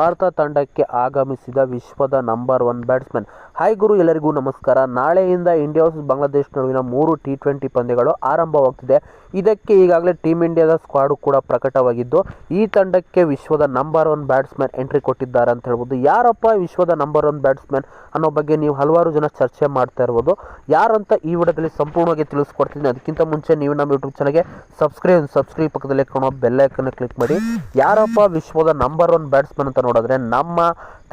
ಭಾರತ ತಂಡಕ್ಕೆ ಆಗಮಿಸಿದ ವಿಶ್ವದ ನಂಬರ್ ಒನ್ ಬ್ಯಾಟ್ಸ್ಮನ್ ಹಾಯ್ ಗುರು, ಎಲ್ಲರಿಗೂ ನಮಸ್ಕಾರ. ನಾಳೆಯಿಂದ ಇಂಡಿಯಾ ವರ್ಸಸ್ ಬಾಂಗ್ಲಾದೇಶ್ ನಡುವಿನ ಮೂರು ಟಿ ಟ್ವೆಂಟಿ ಪಂದ್ಯಗಳು ಆರಂಭವಾಗ್ತಿದೆ. ಇದಕ್ಕೆ ಈಗಾಗಲೇ ಟೀಮ್ ಇಂಡಿಯಾದ ಸ್ಕ್ವಾಡು ಕೂಡ ಪ್ರಕಟವಾಗಿದ್ದು, ಈ ತಂಡಕ್ಕೆ ವಿಶ್ವದ ನಂಬರ್ ಒನ್ ಬ್ಯಾಟ್ಸ್ಮನ್ ಎಂಟ್ರಿ ಕೊಟ್ಟಿದ್ದಾರೆ ಅಂತ ಹೇಳ್ಬೋದು. ಯಾರಪ್ಪ ವಿಶ್ವದ ನಂಬರ್ ಒನ್ ಬ್ಯಾಟ್ಸ್ಮನ್ ಅನ್ನೋ ಬಗ್ಗೆ ನೀವು ಹಲವಾರು ಜನ ಚರ್ಚೆ ಮಾಡ್ತಾ ಇರ್ಬೋದು. ಯಾರಂತ ಈ ವಿಡಿಯೋದಲ್ಲಿ ಸಂಪೂರ್ಣವಾಗಿ ತಿಳಿಸ್ಕೊಡ್ತೀನಿ. ಅದಕ್ಕಿಂತ ಮುಂಚೆ ನೀವು ನಮ್ಮ ಯೂಟ್ಯೂಬ್ ಚಾನಲ್ಗೆ ಸಬ್ಸ್ಕ್ರೈಬ್ ಸಬ್ಸ್ಕ್ರೈಬ್ ಪಕ್ಕದಲ್ಲಿ ಕಾಣೋ ಬೆಲ್ಲೈಕನ್ನು ಕ್ಲಿಕ್ ಮಾಡಿ. ಯಾರಪ್ಪ ವಿಶ್ವದ ನಂಬರ್ ಒನ್ ಬ್ಯಾಟ್ಸ್ಮನ್ ಅಂತ ನೋಡಿದ್ರೆ ನಮ್ಮ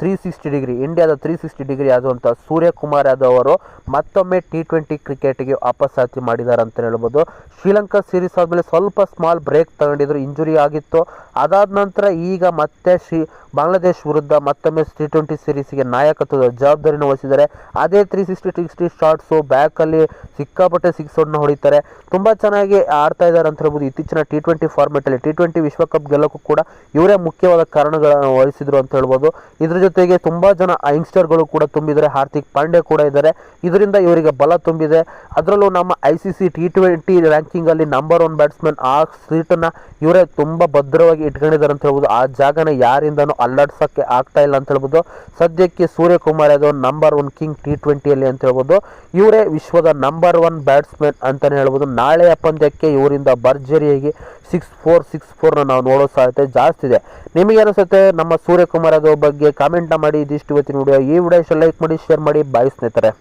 ತ್ರೀ ಸಿಕ್ಸ್ಟಿ ಡಿಗ್ರಿ, ಇಂಡಿಯಾದ ತ್ರೀ ಸಿಕ್ಸ್ಟಿ ಡಿಗ್ರಿ ಆದಂಥ ಸೂರ್ಯಕುಮಾರ್ ಯಾದವ್ ಅವರು ಮತ್ತೊಮ್ಮೆ ಟಿ ಟ್ವೆಂಟಿ ಕ್ರಿಕೆಟ್ಗೆ ವಾಪಸ್ಸಾತಿ ಮಾಡಿದ್ದಾರೆ ಅಂತ ಹೇಳ್ಬೋದು. ಶ್ರೀಲಂಕಾ ಸೀರೀಸ್ ಆದಮೇಲೆ ಸ್ವಲ್ಪ ಸ್ಮಾಲ್ ಬ್ರೇಕ್ ತಗೊಂಡಿದ್ರು ಇಂಜುರಿ ಆಗಿತ್ತು. ಅದಾದ ನಂತರ ಈಗ ಮತ್ತೆ ಶ್ರೀ ಬಾಂಗ್ಲಾದೇಶ್ ವಿರುದ್ಧ ಮತ್ತೊಮ್ಮೆ ಟಿ ಟ್ವೆಂಟಿ ಸೀರೀಸ್ಗೆ ನಾಯಕತ್ವದ ಜವಾಬ್ದಾರಿಯನ್ನು ವಹಿಸಿದ್ದಾರೆ. ಅದೇ ತ್ರೀ ಸಿಕ್ಸ್ಟಿ ಸಿಕ್ಸ್ಟಿ ಶಾರ್ಟ್ಸು ಬ್ಯಾಕಲ್ಲಿ ಸಿಕ್ಕಾಪಟ್ಟೆ ಸಿಕ್ಸ್ ಔಟ್ನ ಹೊಡಿತಾರೆ. ತುಂಬ ಚೆನ್ನಾಗಿ ಆಡ್ತಾ ಇದ್ದಾರೆ ಅಂತ ಹೇಳ್ಬೋದು. ಇತ್ತೀಚಿನ ಟಿ ಟ್ವೆಂಟಿ ಫಾರ್ಮೆಟಲ್ಲಿ ಟಿ ಟ್ವೆಂಟಿ ವಿಶ್ವಕಪ್ ಗೆಲ್ಲಕ್ಕೂ ಕೂಡ ಇವರೇ ಮುಖ್ಯವಾದ ಕಾರಣಗಳನ್ನು ವಹಿಸಿದ್ರು ಅಂತ ಹೇಳ್ಬೋದು. ಇದ್ರ ಜೊತೆಗೆ ತುಂಬ ಜನ ಯಂಗ್ಸ್ಟರ್ಗಳು ಕೂಡ ತುಂಬಿದ್ದಾರೆ. ಹಾರ್ದಿಕ್ ಪಾಂಡೆ ಕೂಡ ಇದ್ದಾರೆ. ಇದರಿಂದ ಇವರಿಗೆ ಬಲ ತುಂಬಿದೆ. ಅದರಲ್ಲೂ ನಮ್ಮ I C C T twenty ರ್ಯಾಂಕಿಂಗಲ್ಲಿ number one batsman ಆ ಸೀಟನ್ನು ಇವರೇ ತುಂಬ ಭದ್ರವಾಗಿ ಇಟ್ಕೊಂಡಿದ್ದಾರೆ ಅಂತ ಹೇಳ್ಬೋದು. ಆ ಜಾಗನ ಯಾರಿಂದನೂ ಅಲ್ಲಾಡ್ಸೋಕ್ಕೆ ಆಗ್ತಾ ಇಲ್ಲ ಅಂತ ಹೇಳ್ಬೋದು. ಸದ್ಯಕ್ಕೆ Suryakumar Yadav number one king T ಟ್ವೆಂಟಿಯಲ್ಲಿ ಅಂತ ಹೇಳ್ಬೋದು. ಇವರೇ ವಿಶ್ವದ ನಂಬರ್ ಒನ್ ಬ್ಯಾಟ್ಸ್ಮನ್ ಅಂತಲೇ ಹೇಳ್ಬೋದು. ನಾಳೆಯ ಪಂದ್ಯಕ್ಕೆ ಇವರಿಂದ ಭರ್ಜರಿಯಾಗಿ ಸಿಕ್ಸ್ ಫೋರ್ ಸಿಕ್ಸ್ ಫೋರ್ನ ನಾವು ನೋಡೋ ಸಾಧ್ಯತೆ ಜಾಸ್ತಿ ಇದೆ. ನಿಮಗೆ ಅನಿಸುತ್ತೆ ನಮ್ಮ ಸೂರ್ಯಕುಮಾರ್ ಯಾದವ್ ಬಗ್ಗೆ ಕಾಮೆಂಟ್ ಮಾಡಿ, ಇದಿಷ್ಟು ಇವತ್ತಿನ ವಿಡಿಯೋ ಈ ವಿಡಿಯೋ ಲೈಕ್ ಮಾಡಿ ಶೇರ್ ಮಾಡಿ. ಬಾಯ್ ಸ್ನೇಹಿತರೆ.